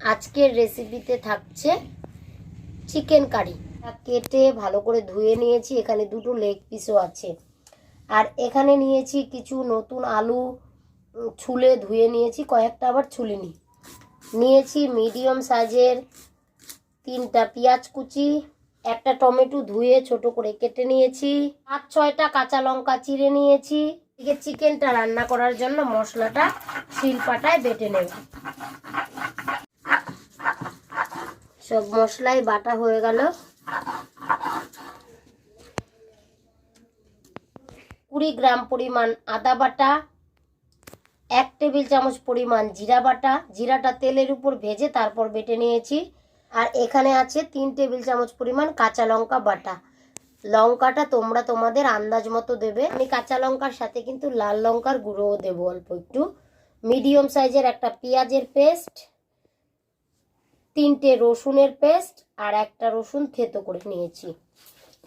আজকের রেসিপিতে থাকছে চিকেন কারি কেটে ভালো করে ধুয়ে নিয়েছি, এখানে দুটো লেগ পিসও আছে। আর এখানে নিয়েছি কিছু নতুন আলু ছুলে ধুয়ে নিয়েছি, কয়েকটা আবার ছুলিনি নিয়েছি মিডিয়াম সাইজের তিনটা পেঁয়াজ কুচি, একটা টমেটো ধুয়ে ছোট করে কেটে নিয়েছি, পাঁচ ছয়টা কাঁচা লঙ্কা চিড়ে নিয়েছি। এদিকে চিকেনটা রান্না করার জন্য মশলাটা শিলপাটায় বেটে নেব। সব মশলাই, বাটা হয়ে গেল। কুড়ি গ্রাম পরিমাণ আদা বাটা, এক টেবিল চামচ পরিমাণ জিরা বাটা। জিরাটা তেলের উপর ভেজে তারপর বেটে নিয়েছি। আর এখানে আছে তিন টেবিল চামচ পরিমাণ কাঁচা লঙ্কা বাটা। লঙ্কাটা তোমরা তোমাদের আন্দাজ মতো দেবে। আমি কাঁচা লঙ্কার সাথে কিন্তু লাল লঙ্কার গুঁড়োও দেবো অল্প একটু। মিডিয়াম সাইজের একটা পেঁয়াজের পেস্ট। তিনটে রসুনের পেস্ট আর একটা রসুন থেতো করে নিয়েছি।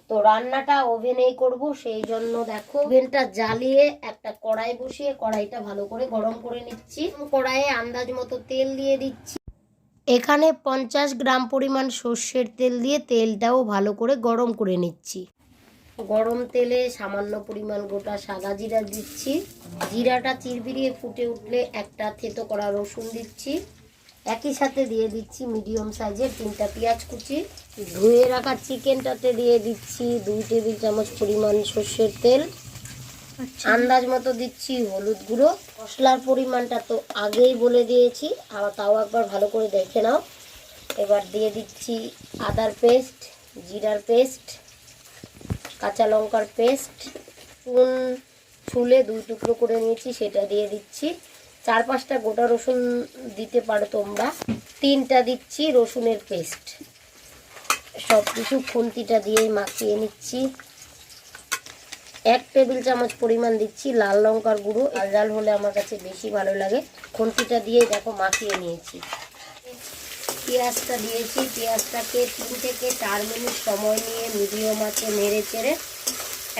তো রান্নাটা ওভেনেই করব, সেই জন্য দেখো ওভেনটা জ্বালিয়ে একটা কড়াই বসিয়ে কড়াইটা ভালো করে গরম করে নিচ্ছি। কড়াইয়ে আন্দাজ মতো তেল দিয়ে দিচ্ছি। এখানে পঞ্চাশ গ্রাম পরিমাণ সর্ষের তেল দিয়ে তেলটাও ভালো করে গরম করে নিচ্ছি। গরম তেলে সামান্য পরিমাণ গোটা সাদা জিরা দিচ্ছি। জিরাটা চিরবিরিয়ে ফুটে উঠলে একটা থেতো করা রসুন দিচ্ছি। একই সাথে দিয়ে দিচ্ছি মিডিয়াম সাইজের তিনটা পেঁয়াজ কুচি। ধুয়ে রাখা চিকেনটাতে দিয়ে দিচ্ছি দুই টেবিল চামচ পরিমাণ সর্ষের তেল। আন্দাজ মতো দিচ্ছি হলুদ গুঁড়ো। মশলার পরিমাণটা তো আগেই বলে দিয়েছি আর তাও একবার ভালো করে দেখে নাও। এবার দিয়ে দিচ্ছি আদার পেস্ট জিরার পেস্ট কাঁচা লঙ্কার পেস্ট। চুন ছুলে দুই টুকরো করে নিয়েছি সেটা দিয়ে দিচ্ছি। চার পাঁচটা গোটা রসুন দিতে পারো তোমরা। তিনটা দিচ্ছি রসুনের পেস্ট। সব কিছু খুন্তিটা দিয়েই মাখিয়ে নিচ্ছি। এক টেবিল চামচ পরিমাণ দিচ্ছি লাল লঙ্কার গুঁড়ো। লাল লাল হলে আমার কাছে বেশি ভালো লাগে। খুন্তিটা দিয়ে দেখো মাখিয়ে নিয়েছি। পেঁয়াজটা দিয়েছি। পেঁয়াজটাকে তিন থেকে চার মিনিট সময় নিয়ে মিডিয়াম আঁচে নেড়ে চেড়ে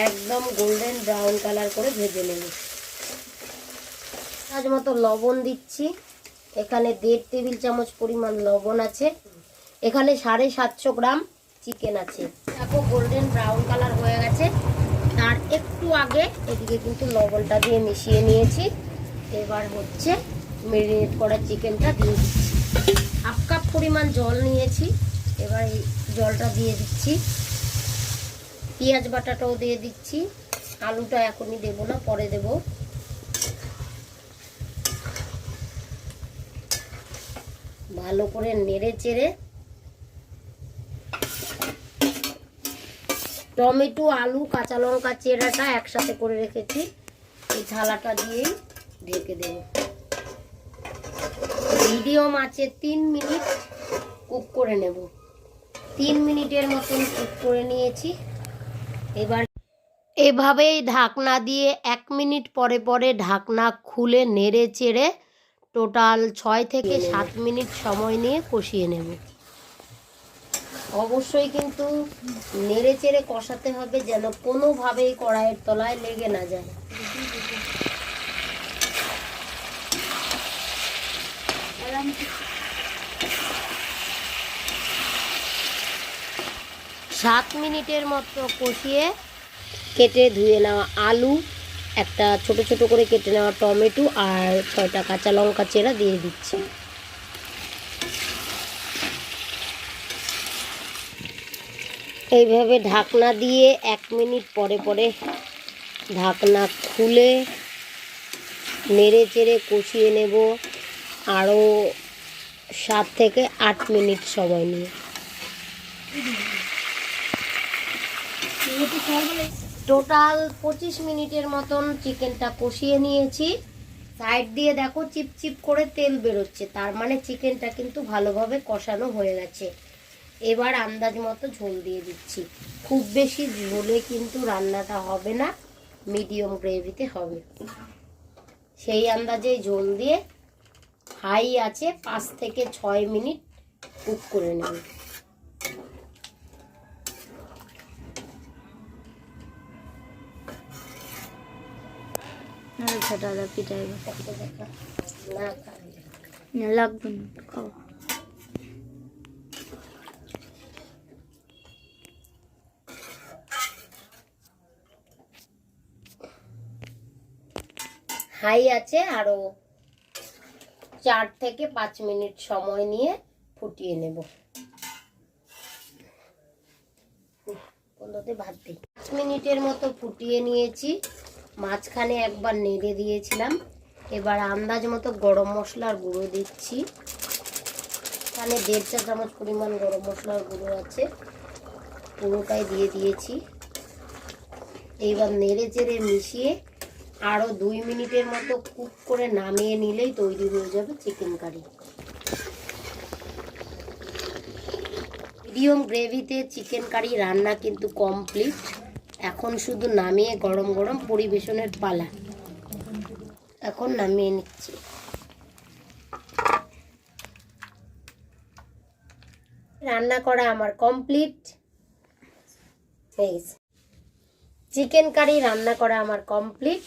একদম গোল্ডেন ব্রাউন কালার করে ভেজে নেব। আজ মতো লবণ দিচ্ছি। এখানে দেড় টেবিল চামচ পরিমাণ লবণ আছে। এখানে সাড়ে সাতশো গ্রাম চিকেন আছে। দেখো গোল্ডেন ব্রাউন কালার হয়ে গেছে। তার একটু আগে এদিকে কিন্তু লবণটা দিয়ে মিশিয়ে নিয়েছি। এবার হচ্ছে মেরিনেট করা চিকেনটা দিয়ে দিচ্ছি। হাফ কাপ পরিমাণ জল নিয়েছি। এবার এই জলটা দিয়ে দিচ্ছি। পেঁয়াজ বাটাটাও দিয়ে দিচ্ছি। আলুটা এখনই দেবো না, পরে দেব। ভালো করে নেড়ে চেড়ে টমেটো, আলু, কাঁচা লঙ্কা চেরাটা একসাথে করে রেখেছি। এই থালাটা দিয়েই ঢেকে দেব। মিডিয়াম আছে তিন মিনিট কুক করে নেব। তিন মিনিটের মতন কুক করে নিয়েছি। এবার এভাবেই ঢাকনা দিয়ে এক মিনিট পরে পরে ঢাকনা খুলে নেড়ে চেড়ে টোটাল ছয় থেকে সাত মিনিট সময় নিয়ে কষিয়ে নেব। অবশ্যই কিন্তু নেড়ে চেড়ে কষাতে হবে যেন কোনোভাবেই কড়াইয়ের তলায় লেগে না যায়। সাত মিনিটের মতো কষিয়ে কেটে ধুয়ে নেওয়া আলু। একটা ছোট ছোট করে কেটে নেওয়া টমেটো আর ছয়টা কাঁচা লঙ্কা চেরা দিয়ে দিচ্ছি। এইভাবে ঢাকনা দিয়ে এক মিনিট পরে পরে ঢাকনা খুলে নেড়ে চেড়ে কষিয়ে নেব আরও সাত থেকে আট মিনিট সময় নিয়ে। টোটাল পঁচিশ মিনিটের মতন চিকেনটা কষিয়ে নিয়েছি। সাইড দিয়ে দেখো চিপচিপ করে তেল বেরোচ্ছে। তার মানে চিকেনটা কিন্তু ভালোভাবে কষানো হয়ে গেছে। এবার আন্দাজ মতো ঝোল দিয়ে দিচ্ছি। খুব বেশি ঝোলে কিন্তু রান্নাটা হবে না, মিডিয়াম গ্রেভিতে হবে। সেই আন্দাজে ঝোল দিয়ে হাই আছে, পাঁচ থেকে ছয় মিনিট কুক করে নেব। দাদা লাগবে না খাওয়া হাই আছে, আরও চার থেকে পাঁচ মিনিট সময় নিয়ে ফুটিয়ে নেব। ভাত দিই পাঁচ মিনিটের মতো ফুটিয়ে নিয়েছি। মাঝখানে একবার নেড়ে দিয়েছিলাম। এবার আন্দাজ মতো গরম মশলার গুঁড়ো দিচ্ছি। এখানে দেড় চা চামচ পরিমাণ গরম মশলার গুঁড়ো আছে। পুরোটাই দিয়ে দিয়েছি। এইবার নেড়ে চেড়ে মিশিয়ে আরও দুই মিনিটের মতো কুক করে নামিয়ে নিলেই তৈরি হয়ে যাবে চিকেন কারি। মিডিয়াম গ্রেভিতে চিকেন কারি রান্না কিন্তু কমপ্লিট। এখন শুধু নামিয়ে গরম গরম পরিবেশনের পালা। এখন নামিয়ে নিচ্ছি। রান্না করা আমার কমপ্লিট চিকেন কারি রান্না করা আমার কমপ্লিট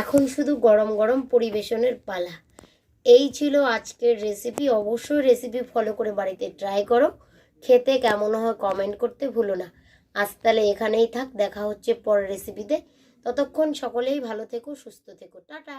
এখন শুধু গরম গরম পরিবেশনের পালা। এই ছিল আজকের রেসিপি অবশ্যই রেসিপি ফলো করে বাড়িতে ট্রাই করো। খেতে কেমন হয় কমেন্ট করতে ভুলো না। আজ তাহলে এখানেই থাক, দেখা হচ্ছে পরের রেসিপিতে ততক্ষণ সকলেই ভালো থেকো, সুস্থ থেকো। টাটা।